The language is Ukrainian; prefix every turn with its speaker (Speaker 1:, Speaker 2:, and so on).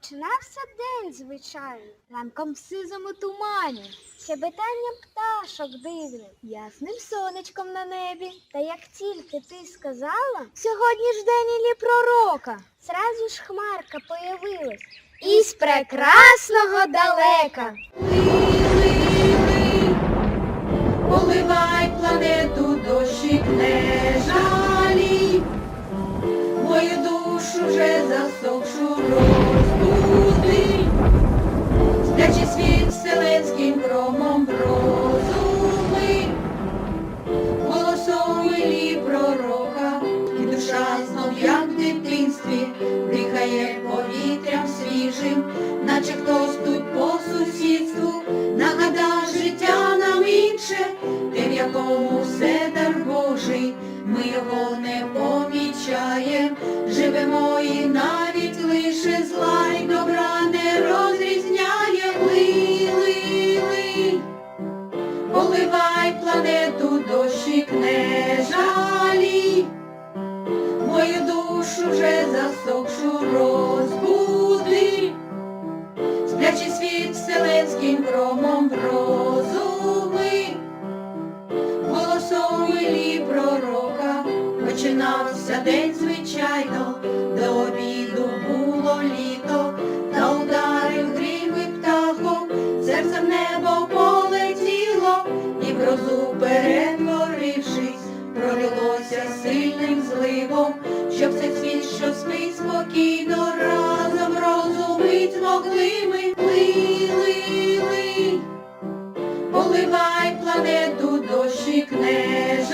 Speaker 1: Починався день, звичайно, ранком в сизому тумані, щебетанням пташок дивним, ясним сонечком на небі. Та як тільки ти сказала, сьогодні ж день Іллі пророка, зразу ж хмарка появилась із прекрасного далека.
Speaker 2: Поливай планету дощик не жалій, мою душу вже засохшу розбуди, сплячий світ вселенським громом розуми, голосом вилі пророка, і душа знов, як в дитинстві, дихає повітрям свіжим, наче хтось тут по сусідству нагадав життя нам інше, те, в якому все дар Божий, ми його не помічаєм, живемо і навіть лише зла Поливай планету дощик не жалій, мою душу вже засохшу розбуди. Сплячий світ вселенським громом розуми, голосом вилі пророка, починався день звичайно, до обіду було літо, сильним зливом, щоб цей світ, що спить спокійно, разом розумить змогли ми ли, ли, ли. Поливай планету дощі не